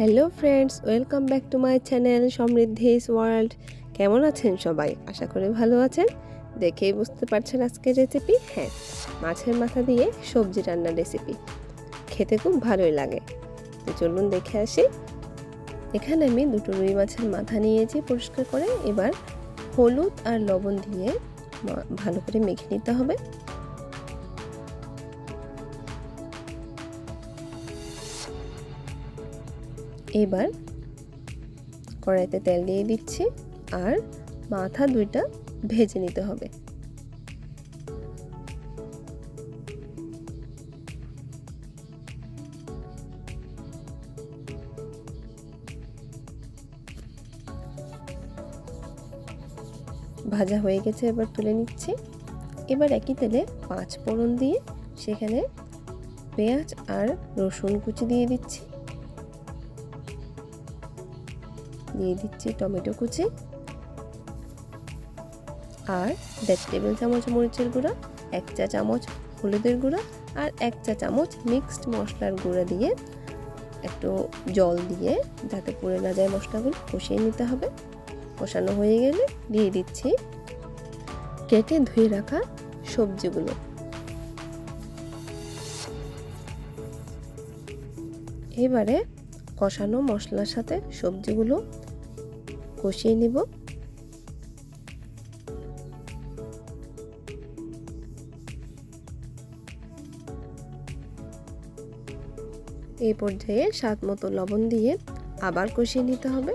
Hello friends, welcome back to my channel Samriddhi Samriddhi's world. কেমন আছেন সবাই? আশা করি ভালো আছেন। দেখেই বুঝতে পারছেন আজকের রেসিপি হ্যাঁ মাছের মাথা দিয়ে সবজি রান্নার রেসিপি খেতে খুব ভালোই লাগে। চলুন দেখে আসি। এখানে আমি দুটো রুই মাছের মাথা নিয়েছি পরিষ্কার করে। এবার হলুদ আর লবণ দিয়ে ভালো করে মেখে নিতে হবে। এবার কড়াইতে তেল দিয়ে দিচ্ছি আর মাথা দুইটা ভেজে নিতে হবে। ভাজা হয়ে গেছে, এবার তুলে নিচ্ছি। এবার একই তেলে পাঁচ ফোড়ন দিয়ে সেখানে পেঁয়াজ আর রসুন কুচি দিয়ে দিচ্ছি। দিয়ে দিচ্ছি টমেটো কুচি আর দেড় টেবিল চামচ মরিচের গুঁড়া, এক চা চামচ হলুদের গুঁড়া আর এক চা চামচ মিক্সড মশলার গুঁড়া দিয়ে একটু জল দিয়ে যাতে পুড়ে না যায় মশলাগুলো কষিয়ে নিতে হবে। কষানো হয়ে গেলে দিয়ে দিচ্ছি কেটে ধুয়ে রাখা সবজিগুলো। এবারে কষানো মশলার সাথে সবজিগুলো কষিয়ে নিব। এই পর্যায়ে স্বাদ মতো লবণ দিয়ে আবার কষিয়ে নিতে হবে।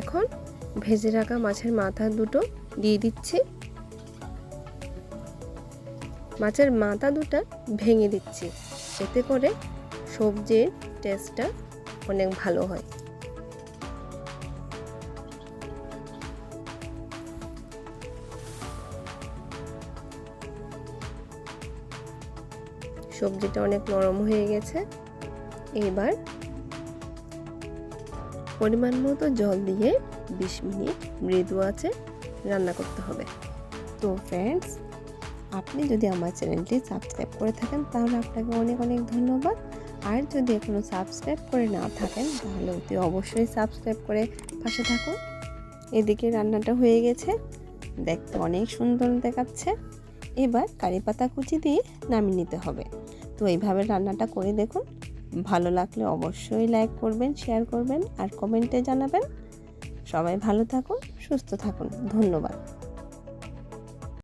এখন ভেজে রাখা মাছের মাথা দুটো দিয়ে দিচ্ছি। মাছের মাথা দুটা ভেঙে দিচ্ছি। এতে করে সবজির টেস্টটা অনেক ভালো হয়। সবজিটা অনেক নরম হয়ে গেছে। এবার পরিমাণ মতো জল দিয়ে বিশ মিনিট মৃদু আছে রান্না করতে হবে। তো ফ্রেন্ডস আপনি যদি আমার চ্যানেলটি সাবস্ক্রাইব করে থাকেন, তাহলে আপনাকে অনেক অনেক ধন্যবাদ। আর যদি এখনও সাবস্ক্রাইব করে না থাকেন, তাহলে অতি অবশ্যই সাবস্ক্রাইব করে পাশে থাকুন। এদিকে রান্নাটা হয়ে গেছে, দেখতে অনেক সুন্দর দেখাচ্ছে। এবার কারি পাতা কুচি দিয়ে নামিয়ে নিতে হবে। তো এইভাবে রান্নাটা করে দেখুন। ভালো লাগলে অবশ্যই লাইক করবেন, শেয়ার করবেন আর কমেন্টে জানাবেন। সবাই ভালো থাকুন, সুস্থ থাকুন। ধন্যবাদ।